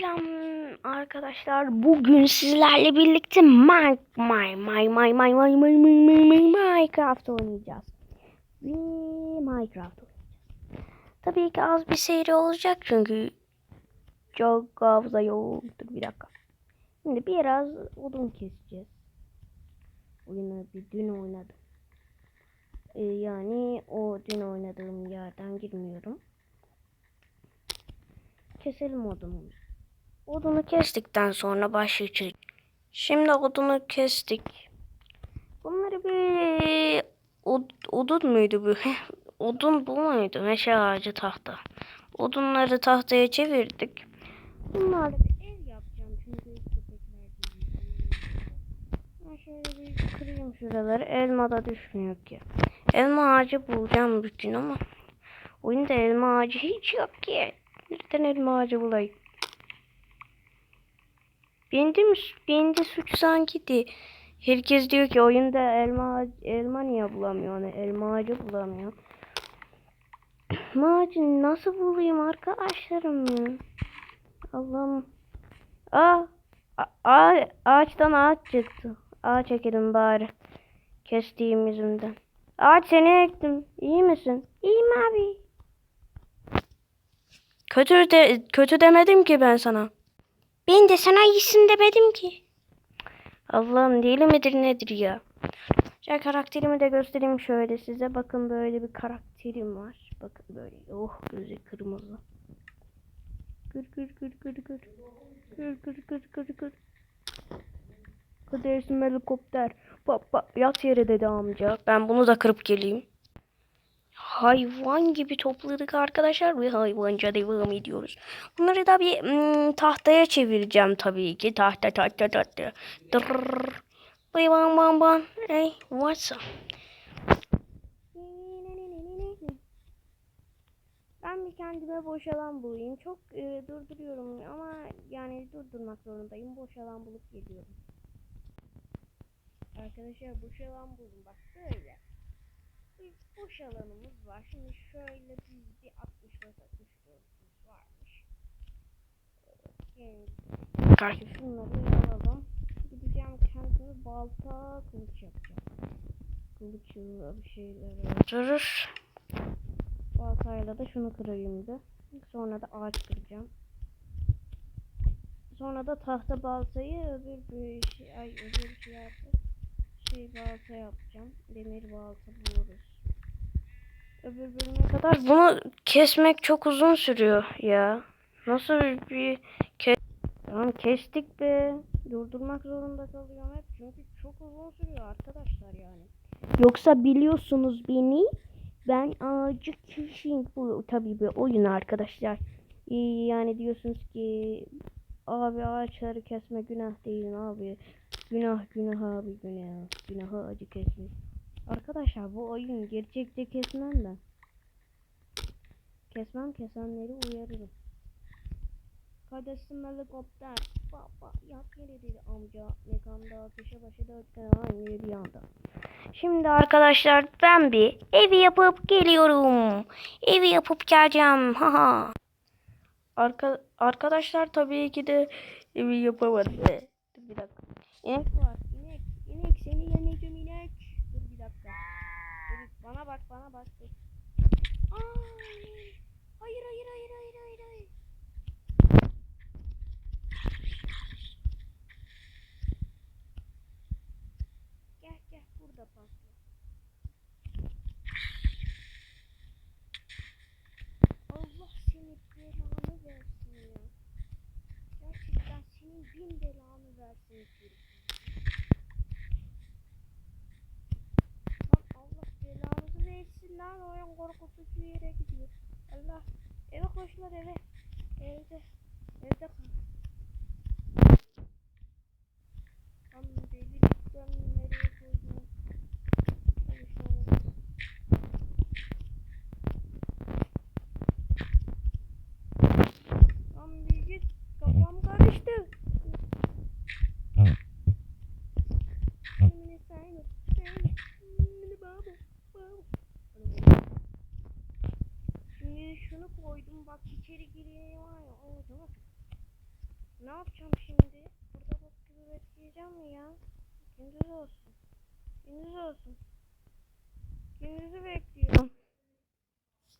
Selam arkadaşlar. Bugün sizlerle birlikte My My My My My My My My My Minecraft oynayacağız. Ve Minecraft. Tabii ki az bir seri olacak çünkü çok hafıza yoktur. Bir dakika. Şimdi biraz odun keseceğiz. Oyunu bir dün oynadım. Ee, yani o dün oynadığım yerden girmiyorum. Keselim odunumuzu. Odunu kestikten sonra başlayacağız. Şimdi odunu kestik. Bunları bir od, odun muydu bu? odun bu muydu? Meşe ağacı tahta. Odunları tahtaya çevirdik. Bunlarla bir ev yapacağım çünkü. Ben şöyle bir kırayım şuraları. Elma da düşmüyor ki. Elma ağacı bulacağım bir gün ama oyunda elma ağacı hiç yok ki. Nereden elma ağacı bulayım? Bende mi? Bende suç sanki de. Herkes diyor ki oyunda elma elma niye bulamıyor? Hani elma ağacı bulamıyor. Elma nasıl bulayım arkadaşlarım ya? Allah'ım. Aa, a, ağaçtan ağaç çıktı. Ağaç ekelim bari. Kestiğim yüzünden. Ağaç seni ektim. İyi misin? İyiyim abi. Kötü de kötü demedim ki ben sana. Ben de sana iyisin demedim ki. Allah'ım deli midir nedir ya? Şöyle karakterimi de göstereyim şöyle size. Bakın böyle bir karakterim var. Bakın böyle. Oh gözü kırmızı. Kır kır kır kır kır. Kır kır kır kır kır. Kadersin helikopter. Bak bak yat yere dedi amca. Ben bunu da kırıp geleyim. Hayvan gibi topladık arkadaşlar ve hayvanca devam ediyoruz. Bunları da bir hmm, tahtaya çevireceğim tabii ki. Tahta tahta tahta. Dırrrr. Bay bam bam bam. Hey what's up? Ben bir kendime boş alan bulayım. Çok e, durduruyorum ama yani durdurmak zorundayım. Boş alan bulup geliyorum. Arkadaşlar boş alan buldum. Bak böyle. Bir boş alanımız var. Şimdi şöyle biz bir 60 ve 64'ümüz varmış. Evet. Karşı şunları alalım. Gideceğim kendime balta kılıç yapacağım. Kılıç bir şeyler öldürür. Baltayla da şunu kırayım bir. Sonra da ağaç kıracağım. Sonra da tahta baltayı öbür bir şey, ay öbür şey yapıp şey balta yapacağım. Demir balta buluruz. Öbür bölüme kadar bunu kesmek çok uzun sürüyor ya. Nasıl bir kes... Tamam kestik be. Durdurmak zorunda kalıyorum hep. Çünkü çok uzun sürüyor arkadaşlar yani. Yoksa biliyorsunuz beni. Ben ağacı kişiyim. Bu tabii bir oyun arkadaşlar. Ee, Yani diyorsunuz ki abi ağaçları kesme günah değil abi. Günah günah abi günah. Günah ağacı kesmek. Arkadaşlar bu oyun gerçekte kesmem ben. Kesmem kesenleri uyarırım. Kardeşim helikopter. Baba yap yere dedi amca. Mekanda köşe başı dört tane aynı bir anda. Şimdi arkadaşlar ben bir evi yapıp geliyorum. Evi yapıp geleceğim. Haha. Arka, arkadaşlar tabii ki de evi yapamadı. Bir dakika. İnek var. İnek. İnek seni yeneceğim inek. Dur bir dakika. Dur, bana bak bana bak. Aa, hayır hayır hayır hayır hayır hayır. Gel gel burada patla. Allah seni belanı versin ya. Gerçekten senin bin belanı versin herif. Lan Allah belanızı lan oyun korkutucu yere gidiyor. Allah eve koşlar eve. Evde. Evde kal. Lan deli ben nereye koydum? Hadi şöyle. Lan bir git kafam karıştı. Şimdi sen sen şimdi baba baba. Şimdi şunu koydum bak içeri gireyim var ya o zaman Ne yapacağım şimdi? Burada bok gibi bekleyeceğim mi ya? Gündüz olsun. Gündüz olsun. Gündüzü bekliyorum.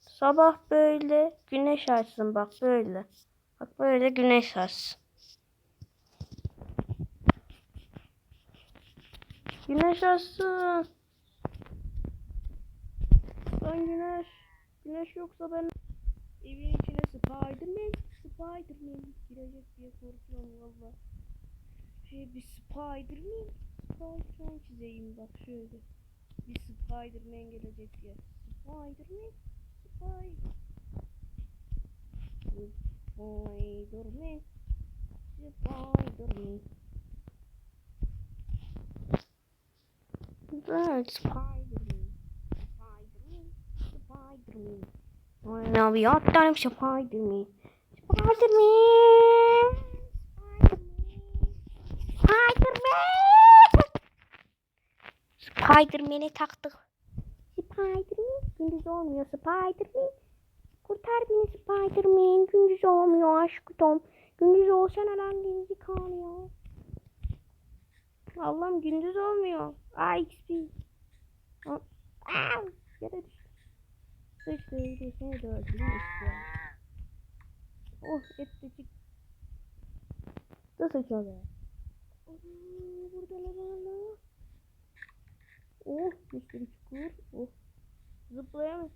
Sabah böyle güneş açsın bak böyle. Bak böyle güneş açsın. Güneş açsın. Lan güneş. Güneş yoksa ben evin içine Spiderman, Spiderman girecek diye korkuyorum valla. Şey bir Spiderman, Spiderman çizeyim bak şöyle. Bir Spiderman gelecek diye. Spiderman, Spider. Spiderman, Spiderman. Evet, Spiderman, Spiderman, Spiderman. Now we are time Spiderman. Spiderman. Spiderman. Spiderman'i taktık. Spiderman. Gündüz olmuyor Spiderman. Kurtar beni Spiderman. Gündüz olmuyor aşkım. Gündüz olsana lan geri kalıyor. Allah'ım gündüz olmuyor. Ay. Aa. Seni de öldüreyim istiyorum. Oh çık. Nasıl çalıyor? Burada ne var lan? Oh müşteri çukur. Oh. Zıplayamaz.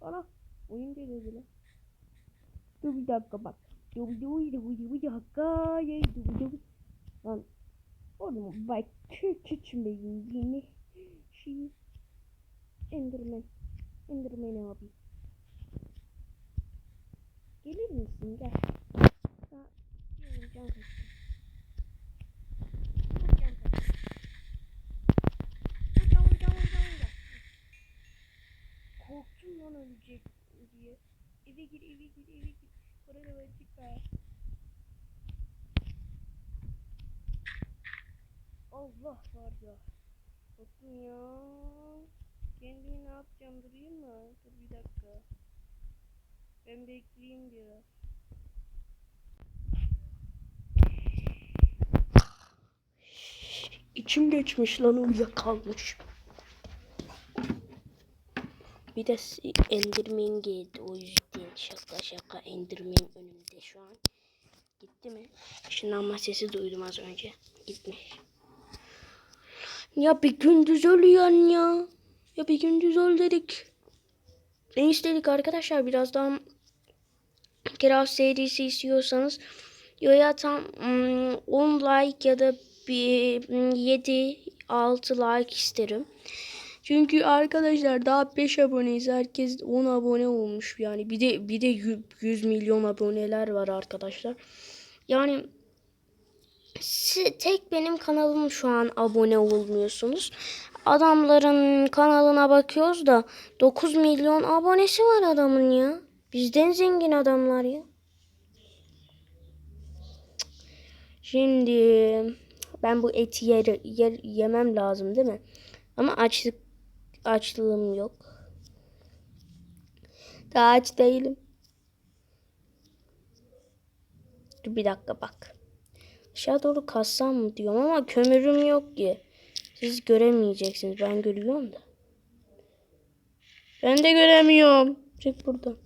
Ana. Oyun geliyor bile. Dur bir dakika bak. Dur bir dur dur bir dakika. Yey dur bir dur. Lan. Oğlum bak. Küçmeyin yine. Şey. Enderman. Enderman abi. Gelir misin gel. Ha, yürü, can kaçtı. Korktum lan ölecek diye. Eve gir, eve gir, eve gir. Oraya da çıkma. Allah var ya. Korktum ya. Kendimi ne yapacağım durayım mı? Dur bir dakika. Ben bekleyeyim biraz. İçim geçmiş lan uyuyakalmış. Bir de Enderman geldi o yüzden şaka şaka Enderman önümde şu an. Gitti mi? Işınlanma sesi duydum az önce. Gitmiş. Ya bir gündüz ölüyorsun ya. Ya bir gündüz öl dedik. Ne istedik arkadaşlar birazdan Kral serisi istiyorsanız ya tam mm, 10 like ya da bir 7-6 like isterim. Çünkü arkadaşlar daha 5 aboneyiz. Herkes 10 abone olmuş yani. Bir de bir de 100 milyon aboneler var arkadaşlar. Yani tek benim kanalım şu an abone olmuyorsunuz. Adamların kanalına bakıyoruz da 9 milyon abonesi var adamın ya. Bizden zengin adamlar ya. Şimdi ben bu eti yer, yer, yemem lazım değil mi? Ama açlık açlığım yok. Daha aç değilim. Dur bir dakika bak. Aşağı doğru kassam mı diyorum ama kömürüm yok ki. Siz göremeyeceksiniz. Ben görüyorum da. Ben de göremiyorum. Çık buradan.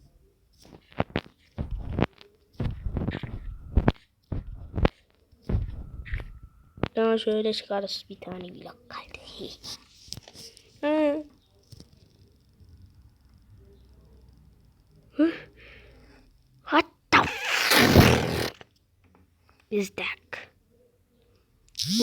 Daha şöyle çıkarız bir tane blok kaldı. Hı. What the is that?